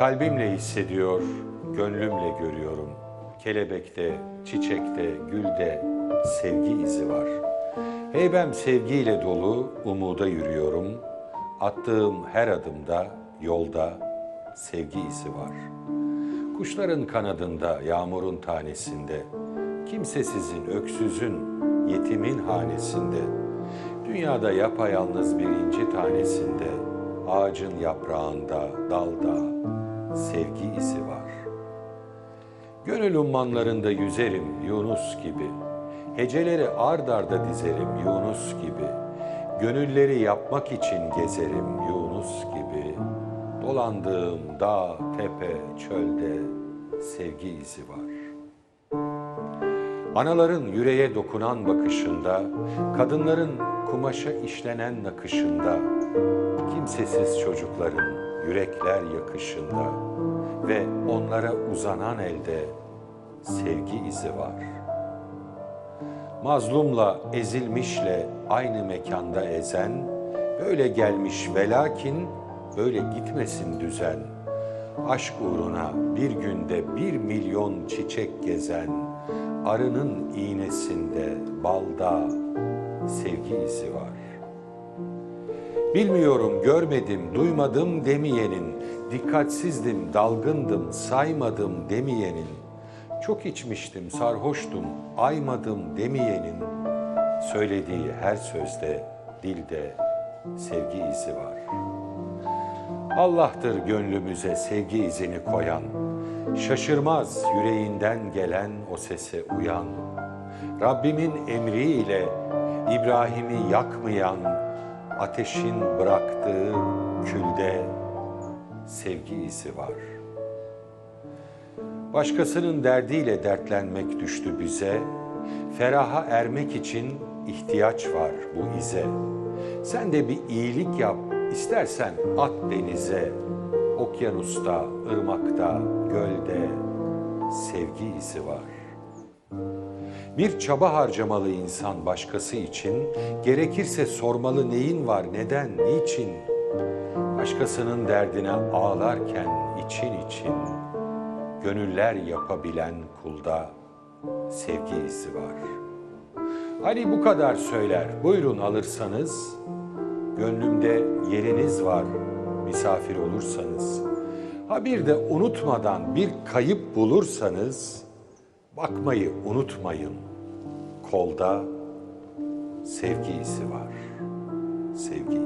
Kalbimle hissediyor, gönlümle görüyorum. Kelebekte, çiçekte, gülde sevgi izi var. Heybem sevgiyle dolu, umuda yürüyorum. Attığım her adımda, yolda sevgi izi var. Kuşların kanadında, yağmurun tanesinde, kimsesizin, öksüzün, yetimin hanesinde, dünyada yapayalnız bir inci tanesinde, ağacın yaprağında, dalda sevgi izi var. Gönül ummanlarında yüzerim Yunus gibi, heceleri ard arda dizerim Yunus gibi, gönülleri yapmak için gezerim Yunus gibi, dolandığım dağ, tepe, çölde sevgi izi var. Anaların yüreğe dokunan bakışında, kadınların kumaşa işlenen nakışında, kimsesiz çocukların yürekler yakışında ve onlara uzanan elde sevgi izi var. Mazlumla, ezilmişle aynı mekanda ezen, böyle gelmiş velakin böyle gitmesin düzen. Aşk uğruna bir günde bir milyon çiçek gezen, arının iğnesinde, balda sevgi izi var. Bilmiyorum, görmedim, duymadım demeyenin, dikkatsizdim, dalgındım, saymadım demeyenin, çok içmiştim, sarhoştum, aymadım demeyenin, söylediği her sözde, dilde sevgi izi var. Allah'tır gönlümüze sevgi izini koyan, şaşırmaz yüreğinden gelen o sese uyan. Rabbimin emriyle İbrahim'i yakmayan, ateşin bıraktığı külde sevgi izi var. Başkasının derdiyle dertlenmek düştü bize, feraha ermek için ihtiyaç var bu ize. Sen de bir iyilik yap, istersen at denize, okyanusta, ırmakta, gölde sevgi izi var. Bir çaba harcamalı insan başkası için, gerekirse sormalı neyin var, neden, niçin? Başkasının derdine ağlarken için için, gönüller yapabilen kulda sevgi izi var. Ali bu kadar söyler, buyurun alırsanız, gönlümde yeriniz var, misafir olursanız. Ha bir de unutmadan bir kayıp bulursanız, bakmayı unutmayın. Kolda sevgi izi var, sevgi